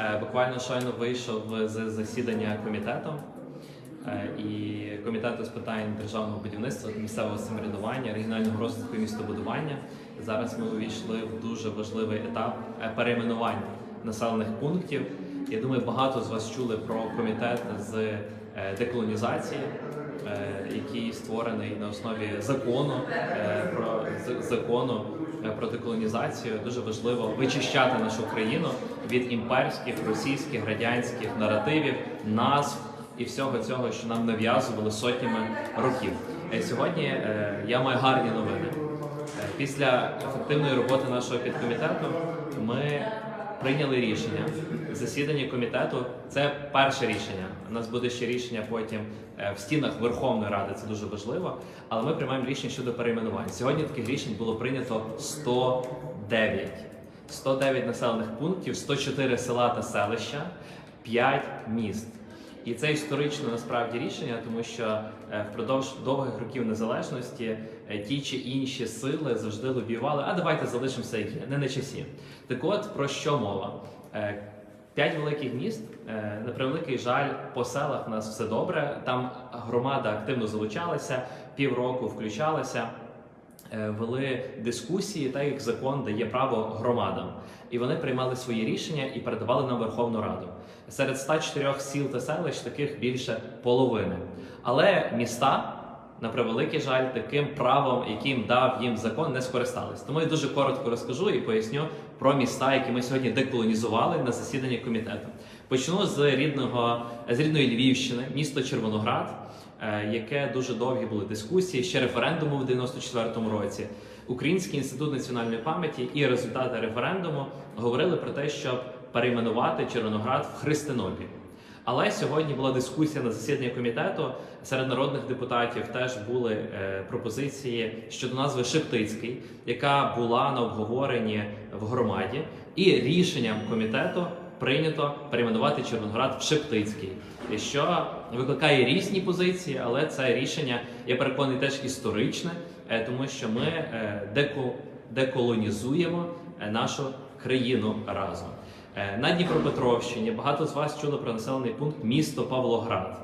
Е, Буквально щойно вийшов з засідання комітету е, і комітету з питань державного будівництва, місцевого самоврядування, регіонального розвитку і містобудування. Зараз ми увійшли в дуже важливий етап перейменувань перейменування населених пунктів. Я думаю, багато з вас чули про комітет з е, деколонізації, е, який створений на основі закону е, про закону про деколонізацію. Дуже важливо вичищати нашу країну від імперських, російських, радянських наративів, назв і всього цього, що нам нав'язували сотнями років. Сьогодні я маю гарні новини. Після ефективної роботи нашого підкомітету ми прийняли рішення. Засідання комітету це перше рішення. У нас буде ще рішення потім е, в стінах Верховної Ради. Це дуже важливо. Але ми приймаємо рішення щодо перейменувань. Сьогодні таких рішень було прийнято 109. 109 населених пунктів, 104 села та селища, 5 міст. І це історичне насправді рішення, тому що е, впродовж довгих років незалежності е, ті чи інші сили завжди лобіювали, а давайте залишимося є, не на часі. Так от про що мова? Е, П'ять великих міст, на превеликий жаль, по селах у нас все добре. Там громада активно залучалася, півроку включалася вели дискусії, так як закон дає право громадам, і вони приймали свої рішення і передавали на Верховну Раду. Серед 104 сіл та селищ таких більше половини. Але міста, на превеликий жаль, таким правом, яким дав їм закон, не скористались. Тому я дуже коротко розкажу і поясню про міста, які ми сьогодні деколонізували на засіданні комітету. Почну з рідного з рідної Львівщини, місто Червоноград е, яке дуже довгі були дискусії, ще референдуму в 94-му році. Український інститут національної пам'яті і результати референдуму говорили про те, щоб перейменувати Червоноград в Христинопіль. Але сьогодні була дискусія на засіданні комітету. Серед народних депутатів теж були е, пропозиції щодо назви Шептицький, яка була на обговоренні в громаді, і рішенням комітету прийнято перейменувати Червоноград в Шептицький, що викликає різні позиції, але це рішення, я переконаний, теж історичне, е, тому що ми е, деко- деколонізуємо нашу країну разом. Е, На Дніпропетровщині багато з вас чули про населений пункт місто Павлоград.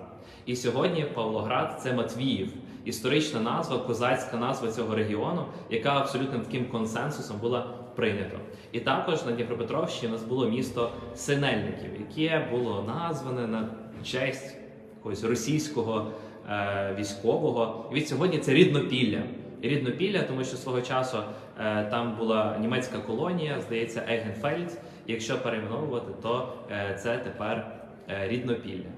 І сьогодні Павлоград це Матвіїв, історична назва, козацька назва цього регіону, яка абсолютним таким консенсусом була прийнята. І також на Дніпропетровщині у нас було місто Синельників, яке було назване на честь якогось російського е, військового. І від сьогодні це ріднопілля. Ріднопілля, тому що свого часу е, там була німецька колонія, здається, Егенфельд. Якщо перейменовувати, то е, це тепер е, ріднопілля.